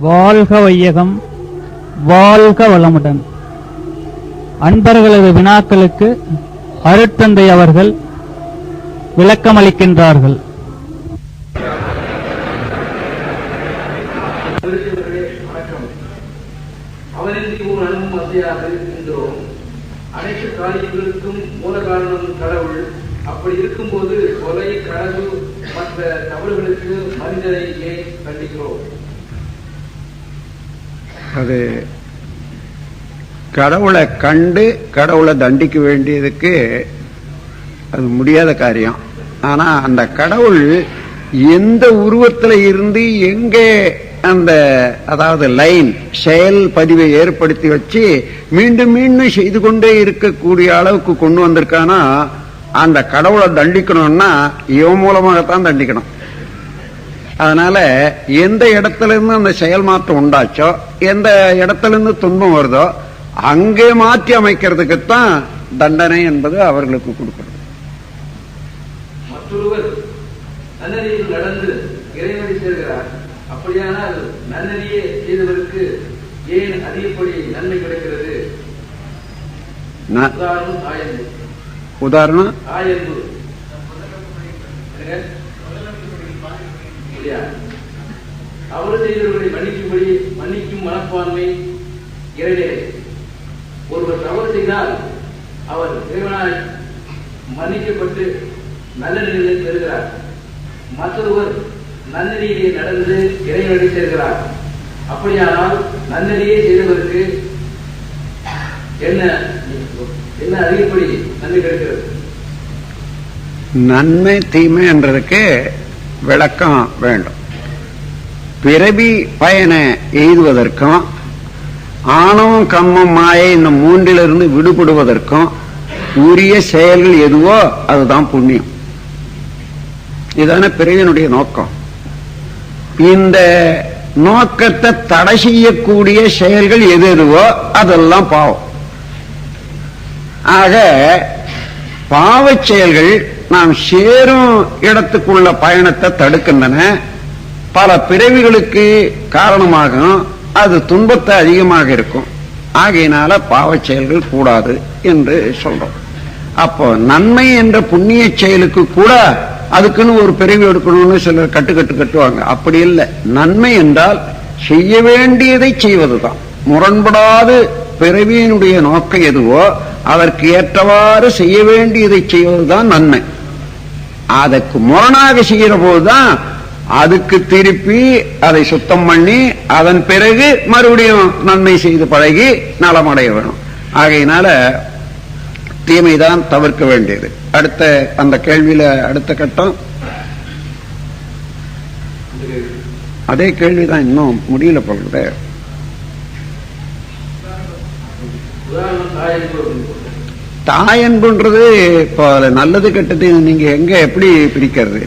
வாழ்க வையகம் வாழ்க வளமுடன். அன்பர்களது வினாக்களுக்கு அருட்தந்தை அவர்கள் விளக்கமளிக்கின்றார்கள். அனைத்து காரியங்களுக்கும் மூல காரணம் கடவுள். அப்படி இருக்கும்போது கொலை களவு மற்ற தவறுகளுக்கு மனிதரை ஏன் கண்டிக்கிறோம்? அது கடவுளை கண்டு கடவுளை தண்டிக்க வேண்டியதுக்கு அது முடியாத காரியம். ஆனா அந்த கடவுள் எந்த உருவத்துல இருந்து எங்கே அந்த அதாவது லைன் செயல் பதிவை ஏற்படுத்தி வச்சு மீண்டும் மீண்டும் செய்து கொண்டே இருக்கக்கூடிய அளவுக்கு கொண்டு வந்திருக்கானா அந்த கடவுளை தண்டிக்கணும்னா இவன் மூலமாகத்தான் தண்டிக்கணும். அதனால எந்த இடத்துல இருந்து அந்த செயல் மாற்றம் உண்டாச்சோ எந்த இடத்துல இருந்து துன்பம் வருதோ அங்கே மாற்றி அமைக்கிறதுக்குத்தான் தண்டனை என்பது அவர்களுக்கு கொடுக்கிறது மற்றொருவர் நன்னறியில் நடந்து இறைவனை சேர்கிறார். அப்படியானால் நன்னறியே செய்தவருக்கு ஏன் அதிகப்படி நன்மை கிடைக்கிறது? உதாரணம் உதாரணம்? என்னங்க? இல்லையா? தவறு செய்தவர்களை மன்னிக்கும்படி மன்னிக்கும் மனப்பான்மை இறைநிலை ஒருவர் தவறு செய்தால் அவர் இறைவனால் மன்னிக்கப்பட்டு நல்ல நிலையை பெறுகிறார் மற்றொருவர் நன்னெறியிலே நடந்து இறைவனை சேர்கிறார் அப்படியானால் நன்னெறியே செய்தவருக்கு என்ன என்ன அதிகப்படி நன்மை கிடைக்கிறது நன்மை தீமை என்றதுக்கு விளக்கம் வேண்டும். பிறவி பயனை எய்துவதற்கும் ஆணவம் கம்மம் மாயை இந்த மூன்றிலிருந்து விடுபடுவதற்கும் உரிய செயல்கள் எதுவோ அதுதான் புண்ணியம். இதான பிறவியினுடைய நோக்கம். இந்த நோக்கத்தை தடை செய்யக்கூடிய செயல்கள் எது எதுவோ அதெல்லாம் பாவம். ஆக பாவச் செயல்கள் நாம் சேரும் இடத்துக்குள்ள பயணத்தை தடுக்கின்றன. பல பிறவிகளுக்கு காரணமாகும். அது துன்பத்தை அதிகமாக இருக்கும். ஆகையினால பாவச் செயல்கள் கூடாது என்று சொல்றோம். அப்போ நன்மை என்ற புண்ணிய செயலுக்கு கூட அதுக்குன்னு ஒரு பிறவி எடுக்கணும்னு சிலர் கட்டு கட்டு கட்டுவாங்க. அப்படி இல்லை. நன்மை என்றால் செய்ய வேண்டியதை செய்வதுதான். முரண்படாது பிறவியினுடைய நோக்கம் எதுவோ அதற்கு ஏற்றவாறு செய்ய வேண்டியதை செய்வதுதான் நன்மை. அதற்கு முரணாக செய்கிற போதுதான் அதுக்கு திருப்பி அதை சுத்தம் பண்ணி அதன் பிறகு மறுபடியும் நன்மை செய்து பழகி நலமடைய வேணும். ஆகையினால தீமைதான் தவிர்க்க வேண்டியது. அடுத்த அந்த கேள்வியில அடுத்த கட்டம். அதே கேள்விதான் இன்னும் முடியல போகிறது உதாரணம் தாயன்புன்றது இப்போ நல்லது கெட்டது நீங்க எங்க எப்படி பிரிக்கிறது?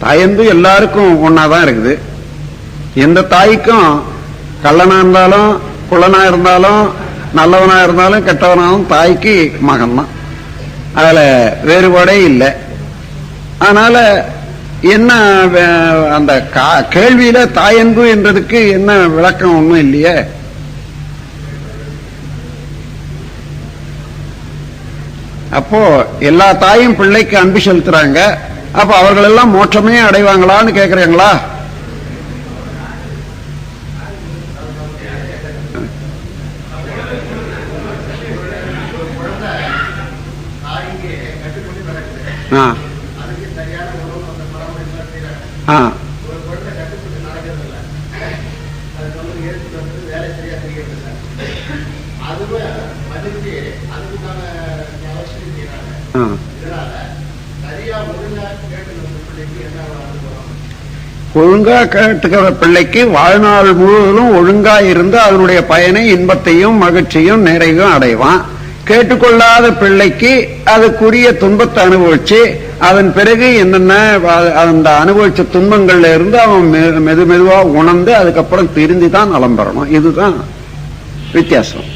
தாயன்பு எல்லாருக்கும் ஒன்னாதான் இருக்குது. எந்த தாய்க்கும் கள்ளனா இருந்தாலும் குள்ளனா இருந்தாலும் நல்லவனா இருந்தாலும் கெட்டவனாலும் தாய்க்கு மகன் தான் அதுல வேறுபாடே இல்லை. அதனால என்ன வே- அந்த கா- கேள்வியில தாயன்பு என்றதுக்கு என்ன விளக்கம் ஒன்றும் இல்லையே? அப்போ எல்லா தாயும் பிள்ளைக்கு அன்பு செலுத்துறாங்க. அப்ப அவர்கள் எல்லாம் மோட்சமே அடைவாங்களான்னு கேக்குறீங்களா? ஆ ஆ. ஆ. ஒழுங்கா கேட்டுக்கிற பிள்ளைக்கு வாழ்நாள் முழுவதும் ஒழுங்கா இருந்து அதனுடைய பயனை இன்பத்தையும் மகிழ்ச்சியும் நிறைவும் அடைவான். கேட்டுக்கொள்ளாத பிள்ளைக்கு அதுக்குரிய துன்பத்தை அனுபவிச்சு அதன் பிறகு என்னென்ன அந்த அனுபவிச்ச துன்பங்கள்ல இருந்து அவன் மெது மெதுவா உணர்ந்து அதுக்கப்புறம் திருந்தி தான் நலம் பெறணும். இதுதான் வித்தியாசம்.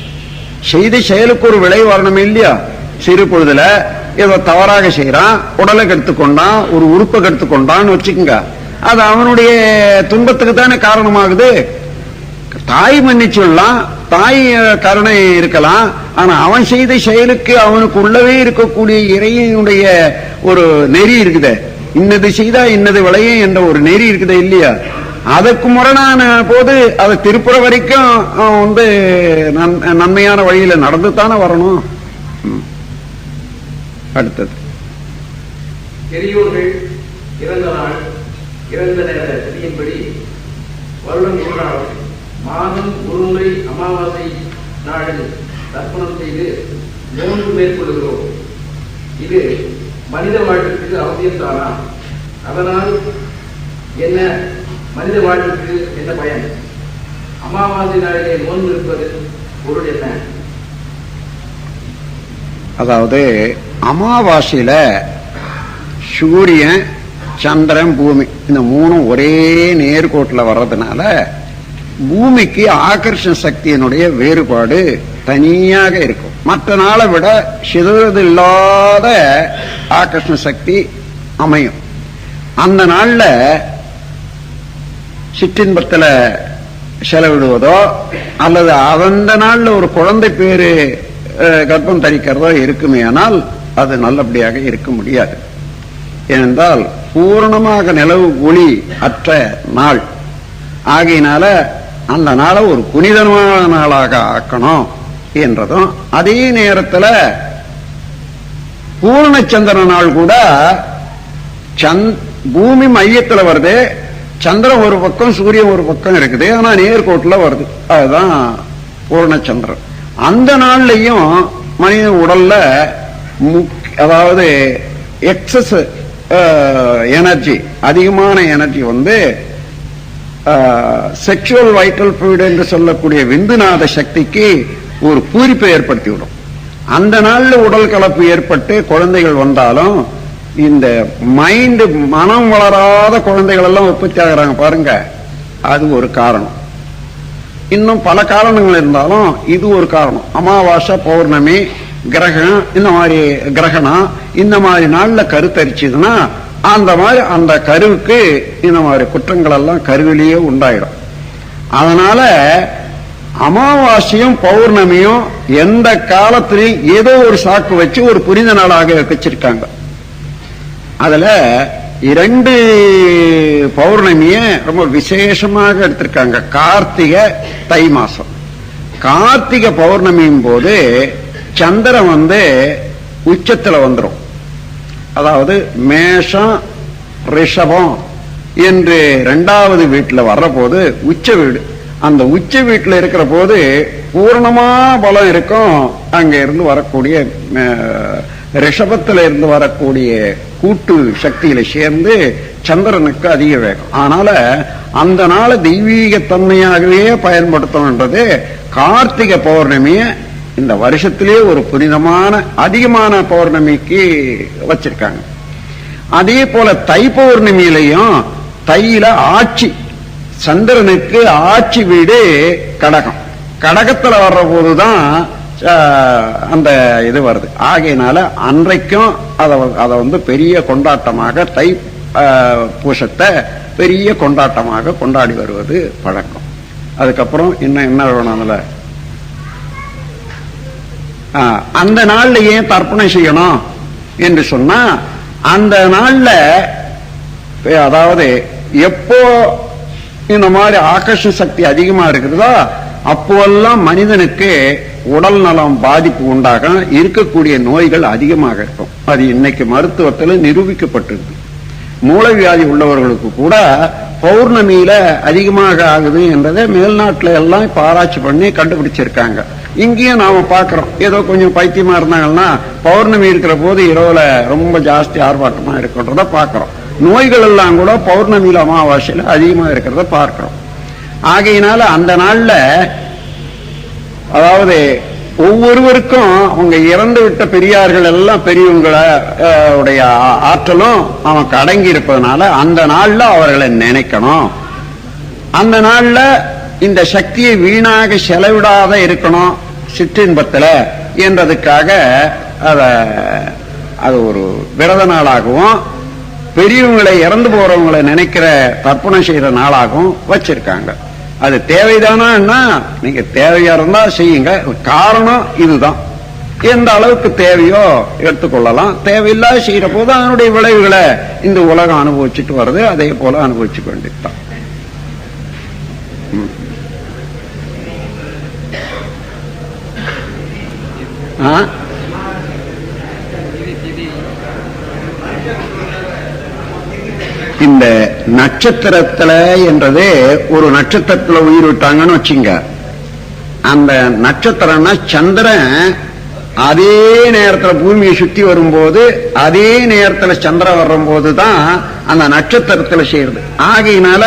செய்த செயலுக்கு ஒரு விளை வரணும் இல்லையா? சிறு பொழுதுல இதை தவறாக செய்யறான் உடலை கெடுத்துக்கொண்டான் ஒரு உறுப்பை கெடுத்துக்கொண்டான்னு வச்சுக்கோங்க. அது அவனுடைய துன்பத்துக்கு தானே காரணமாகுது. தாய் மன்னிச்சுடலாம் தாய் கருணை இருக்கலாம் ஆனா அவன் செய்த செயலுக்கு அவனுக்கு உள்ளவே இருக்கக்கூடிய இறையினுடைய ஒரு நெறி இருக்குதே. இன்னது செய்தா இன்னது விளையும் என்ற ஒரு நெறி இருக்குதே இல்லையா? அதற்கு முரணான போது அதை திருப்புற வரைக்கும் அவன் வந்து நன்- நன்மையான வழியில நடந்து தானே வரணும் அடுத்தது. பெரியோர்கள் இறந்த நாள் இறந்த நேர விதியின்படி வருடம் ஒரு நாள் மாதம் ஒருமுறை அமாவாசை நாளில் தர்ப்பணம் செய்து மூன்று மேற்கொள்கிறோம். இது மனித வாழ்க்கைக்கு அவசியம்தானா? அதனால் என்ன மனித வாழ்க்கைக்கு என்ன பயன்? அமாவாசை நாளிலே நோன்பு இருப்பது பொருள் என்ன? அதாவது அமாவாசையில சூரியன் சந்திரன் பூமி. இந்த மூணும் ஒரே நேர்கோட்டில் வர்றதுனால பூமிக்கு ஆகர்ஷண சக்தியினுடைய வேறுபாடு தனியாக இருக்கும். மற்ற நாளை விட சிதறது இல்லாத ஆகர்ஷண சக்தி அமையும். அந்த நாள்ல சிற்றின்பத்துல செலவிடுவதோ அல்லது அந்த நாள்ல ஒரு குழந்தை பேரு அஹ், கர்ப்பம் தரிக்கிறதோ இருக்குமே ஆனால் அது நல்லபடியாக இருக்க முடியாது. ஏனென்றால் பூரணமாக நிலவு ஒளி அற்ற நாள். ஆகையினால அந்த நாளை ஒரு புனிதமான நாளாக ஆக்கணும் என்றதும் அதே நேரத்தில் பூர்ணச்சந்திர நாள் கூட பூமி மையத்துல வருது சந்திரன் ஒரு பக்கம் சூரியன் ஒரு பக்கம் இருக்குது ஆனா நேர்கோட்டில் வருது. அதுதான் பூர்ணச்சந்திரன். அந்த நாள்லயும் மனித உடல்ல அதாவது எக்ஸஸ் எனர்ஜி அதிகமான எனர்ஜி வந்து செக்ஷுவல் வைட்டல் fluid என்று சொல்லக்கூடிய விந்துநாத சக்திக்கு ஒரு பூரிப்பை ஏற்படுத்திவிடும். அந்த நாள்ல உடல் கலப்பு ஏற்பட்டு குழந்தைகள் வந்தாலும் இந்த மைண்டு மனம் வளராத குழந்தைகள் எல்லாம் உற்பத்தி ஆகுறாங்க பாருங்க. அது ஒரு காரணம். இன்னும் பல காரணங்கள் இருந்தாலும் இது ஒரு காரணம். அமாவாசை பௌர்ணமி கிரகம் இந்த மாதிரி கிரகணம் இந்த மாதிரி நாள்ல கருத்தரிச்சதுன்னா அந்த மாதிரி அந்த கருவுக்கு இந்த மாதிரி குற்றங்கள் எல்லாம் கருவிலேயே உண்டாயிடும். அதனால அமாவாசையும் பௌர்ணமியும் எந்த காலத்திலையும் ஏதோ ஒரு சாக்கு வச்சு ஒரு புனித நாளாக வச்சிருக்காங்க. அதுல இரண்டு பௌர்ணமிய ரொம்ப விசேஷமாக எடுத்திருக்காங்க. கார்த்திகை தை மாசம். கார்த்திகை பௌர்ணமியும் போது சந்திரன் வந்து உச்சத்துல வந்துடும் அதாவது மேஷம் ரிஷபம் என்று ரெண்டாவது வீட்டில் வர்றபோது உச்ச வீடு. அந்த உச்ச வீட்டில் இருக்கிற போது பூர்ணமா பலம் இருக்கும். அங்க இருந்து வரக்கூடிய ரிஷபத்தில் ரிஷபத்துல இருந்து வரக்கூடிய கூட்டு சக்தியில சேர்ந்து சந்திரனுக்கு அதிக வேகம். அதனால அந்த நாளை தெய்வீக தன்மையாகவே பயன்படுத்தணுன்றது கார்த்திகை பௌர்ணமியை இந்த வருஷத்திலே ஒரு புனிதமான அதிகமான பௌர்ணமிக்கு வச்சிருக்காங்க. அதே போல தை பௌர்ணமியிலையும் தையில ஆட்சி சந்திரனுக்கு ஆட்சி வீடு கடகம். கடகத்துல வர்ற போதுதான் அந்த இது வருது. ஆகையினால அன்றைக்கும் அதை அதை வந்து பெரிய கொண்டாட்டமாக தை பூஷத்தை பெரிய கொண்டாட்டமாக கொண்டாடி வருவது பழக்கம். அதுக்கப்புறம் இன்னும் என்ன வேணும் அதுல? அந்த நாள்ல ஏன் தர்ப்பணம் செய்யணும் என்று சொன்னா அந்த நாள்ல அதாவது எப்போ இந்த மாதிரி ஆகர்ஷ சக்தி அதிகமா இருக்கிறதோ அப்போல்லாம் மனிதனுக்கு உடல் நலம் பாதிப்பு உண்டாக இருக்கக்கூடிய நோய்கள் அதிகமாக இருக்கும். அது இன்னைக்கு மருத்துவத்தில் நிரூபிக்கப்பட்டிருக்கு. மூளைவியாதி உள்ளவர்களுக்கு கூட பௌர்ணமியில அதிகமாக ஆகுது என்றதை மேல்நாட்டுல எல்லாம் இப்ப ஆராய்ச்சி பண்ணி கண்டுபிடிச்சிருக்காங்க. இங்கேயும் நாம பாக்குறோம் ஏதோ கொஞ்சம் பைத்தியமா இருந்தாங்கன்னா பௌர்ணமி இருக்கிற போது இரவுல ரொம்ப ஜாஸ்தி ஆர்ப்பாட்டமா இருக்கிறத பாக்குறோம் நோய்கள் எல்லாம் கூட பௌர்ணமியில அமாவாசையில அதிகமா இருக்கிறத பார்க்கிறோம். ஆகையினால அந்த நாள்ல அதாவது ஒவ்வொருவருக்கும் அவங்க இறந்து விட்ட பெரியார்கள் எல்லாம் பெரியவங்கள அஹ், உடைய ஆற்றலும் அவன் அடங்கி இருப்பதனால அந்த நாள்ல அவர்களை நினைக்கணும். அந்த நாள்ல இந்த சக்தியை வீணாக செலவிடாத இருக்கணும். சிற்றின்பத்தில் என்றதுக்காக அதை அது ஒரு விரத நாளாகவும் பெரியவங்களை இறந்து போறவங்களை நினைக்கிற தர்ப்பணம் செய்யற நாளாகவும் வச்சிருக்காங்க. அது தேவைதானா நீங்க தேவையா இருந்தா செய்யுங்க. காரணம் இதுதான். எந்த அளவுக்கு தேவையோ எடுத்துக்கொள்ளலாம். தேவையில்லாத செய்யற போது அதனுடைய விளைவுகளை இந்த உலகம் அனுபவிச்சுட்டு வருது. அதே போல அனுபவிச்சுக்க வேண்டியதுதான் இந்த நட்சத்திரத்துல என்றது ஒரு நட்சத்திரத்துல உயிர் விட்டாங்கன்னு வச்சுங்க. அந்த நட்சத்திரம்னா சந்திரன் அதே நேரத்துல பூமியை சுத்தி வரும்போது அதே நேரத்துல சந்திரன் வரும்போது தான் அந்த நட்சத்திரத்துல செய்யறது ஆகையினால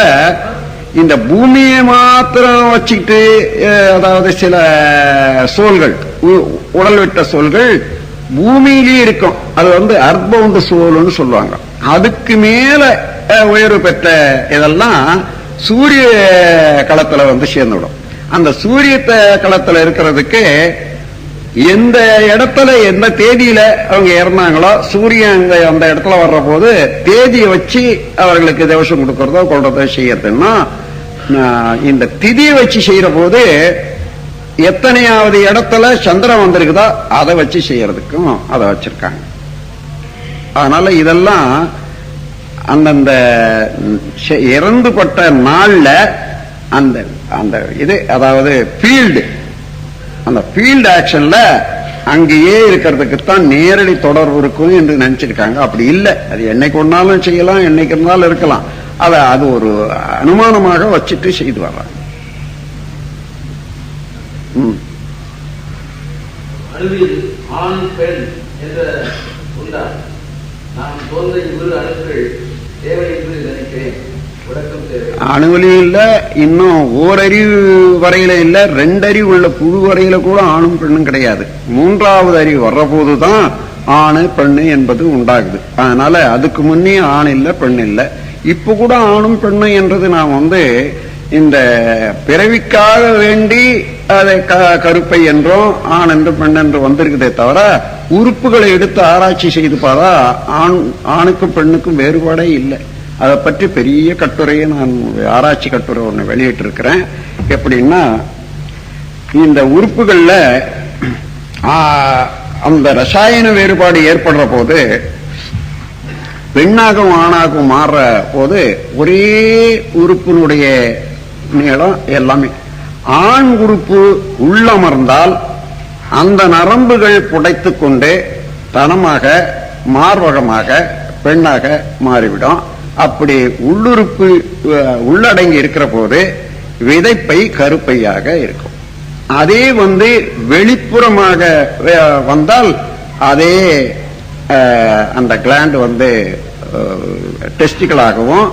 இந்த பூமியை மாத்திரம் வச்சுக்கிட்டு அதாவது சில சோல்கள் உடல் விட்ட சோல்கள் பூமியிலேயே இருக்கும். அது வந்து அர்பவுண்ட சோல்னு சொல்லுவாங்க. அதுக்கு மேல உயர்வு பெற்ற இதெல்லாம் சூரிய களத்துல வந்து சேர்ந்துவிடும். அந்த சூரிய களத்துல இருக்கிறதுக்கு எந்த இடத்துல எந்த தேதியில அவங்க இறந்தாங்களோ சூரியன் அங்க அந்த இடத்துல வர்ற போது தேதியை வச்சு அவர்களுக்கு தேவசம் கொடுக்கறதோ கொள்றதோ செய்யறதுன்னா இந்த திதியை வச்சு செய்யற போது எத்தனையாவது இடத்துல சந்திரன் வந்திருக்குதோ அதை வச்சு செய்யறதுக்கும் அதை வச்சிருக்காங்க. அதனால இதெல்லாம் அந்தந்த செ- இறந்துபட்ட நாள்ல அந்த அந்த இது அதாவது ஃபீல்டு அந்த ஃபீல்டு ஆக்ஷன்ல அங்கேயே இருக்கிறதுக்கு தான் நேரடி தொடர்பு இருக்கும் என்று நினைச்சிருக்காங்க. அப்படி இல்லை. அது என்னைக்கு ஒன்னாலும் செய்யலாம் என்னைக்கு இருந்தாலும் இருக்கலாம். அதை அது ஒரு அனுமானமாக வச்சுட்டு செய்து வர்றாங்க. ம். அணுவில் ஆண் பெண் என்ற உண்டா நாம் தோன்ற இரு அணுக்கள் தேவை என்று நினைக்கிறேன் அணுவிலையும் இல்ல இன்னும் ஓரறிவு வரையில இல்ல ரெண்டறிவு உள்ள புழு வரையில கூட ஆணும் பெண்ணும் கிடையாது. மூன்றாவது அறிவு வர்ற போதுதான் ஆணு பெண்ணு என்பது உண்டாகுது. அதனால அதுக்கு முன்னே ஆண் இல்ல பெண் இல்ல. இப்ப கூட ஆணும் பெண்ணும் என்றது நான் வந்து இந்த பிறவிக்காக வேண்டி அதை க- கருப்பை என்றும் ஆண் என்று பெண் என்று வந்திருக்குதே தவிர உறுப்புகளை எடுத்து ஆராய்ச்சி செய்து பார்த்தா ஆண் ஆணுக்கும் பெண்ணுக்கும் வேறுபாடே இல்லை. அதை பற்றி பெரிய கட்டுரையை நான் ஆராய்ச்சி கட்டுரை ஒன்று வெளியிட்டிருக்கிறேன். எப்படின்னா இந்த உறுப்புகள்ல அந்த ரசாயன வேறுபாடு ஏற்படுற போது பெண்ணாகவும் ஆணாகவும் மாறுற போது ஒரே உறுப்பினுடைய நீளம் எல்லாமே. ஆண் உறுப்பு உள்ளமர்ந்தால் அந்த நரம்புகள் புடைத்துக் கொண்டு தனமாக மார்பகமாக பெண்ணாக மாறிவிடும். அப்படி உள்ளுறுப்பு உள்ளடங்கி இருக்கிற போது விதைப்பை கருப்பையாக இருக்கும். அதே வந்து வெளிப்புறமாக வந்தால் அதே அந்த கிளாண்ட் வந்து டெஸ்டிகளாகவும்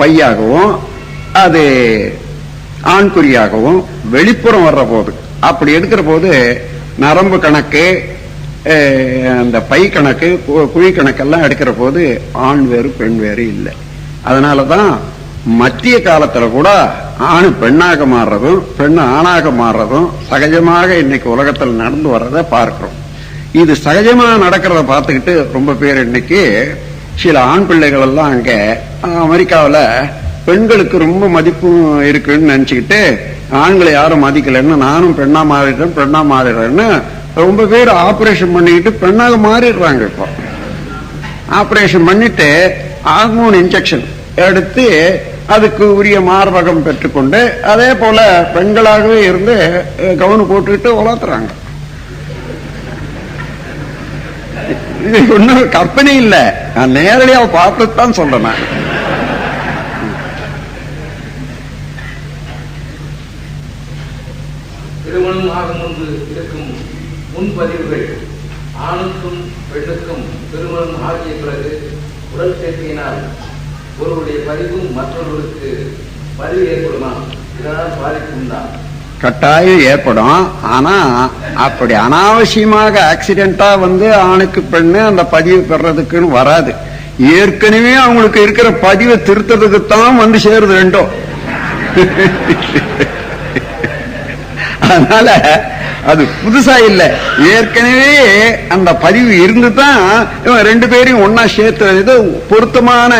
பையாகவும் அது ஆண்குறியாகவும் வெளிப்புறம் வர்ற போது. அப்படி எடுக்கிற போது நரம்பு கணக்கு அந்த பை கணக்கு கு- குழி கணக்கெல்லாம் எடுக்கிற போது ஆண் வேறு பெண் வேறு இல்லை. அதனாலதான் மத்திய காலத்தில் கூட ஆண் பெண்ணாக மாறுறதும் பெண் ஆணாக மாறுறதும் சகஜமாக இன்னைக்கு உலகத்தில் நடந்து வர்றதை பார்க்கிறோம். இது சகஜமாக நடக்கிறத பார்த்துக்கிட்டு ரொம்ப பேர் இன்னைக்கு சில ஆண் பிள்ளைகள் எல்லாம் அங்கே அமெரிக்காவில் பெண்களுக்கு ரொம்ப மதிப்பும் இருக்குன்னு நினைச்சுக்கிட்டு ஆண்களை யாரும் மதிக்கலைன்னு நானும் பெண்ணா மாறிடுறேன் பெண்ணா மாறிடுறேன்னு ரொம்ப பேர் ஆபரேஷன் பண்ணிக்கிட்டு பெண்ணாக மாறிடுறாங்க இப்போ. ஆபரேஷன் பண்ணிட்டு ஹார்மோன் இன்ஜெக்ஷன் எடுத்து அதுக்கு உரிய மார்பகம் பெற்றுக்கொண்டு அதே போல பெண்களாகவே இருந்து கவனம் போட்டுக்கிட்டு வளர்த்துறாங்க. இது ஒன்றும் கற்பனை இல்லை. நான் நேரடியாக பார்த்துட்டு தான் சொல்றேன் நான். திருமணம் ஆகும் முன்பு இருக்கும் முன்பதிவுகள் ஆணுக்கும் பெண்ணுக்கும் திருமணம் ஆகிய பிறகு உடல் சேர்க்கையினால் ஒருவருடைய பதிவும் மற்றொருவருக்கு பதிவு ஏற்படுமா? இதனால் பாதிப்பு உண்டா? கட்டாயம் ஏற்படும். ஆனா அப்படி அனாவசியமாக ஆக்சிடென்டா வந்து ஆணுக்கு பெண்ணு அந்த பதிவு பெறதுக்குன்னு வராது. ஏற்கனவே அவங்களுக்கு இருக்கிற பதிவை திருத்ததுக்கு தான் வந்து சேருது ரெண்டும். அதனால அது புதுசா இல்ல. ஏற்கனவே அந்த பதிவு இருந்து தான் ரெண்டு பேரையும் ஒன்னா சேர்த்து பொருத்தமான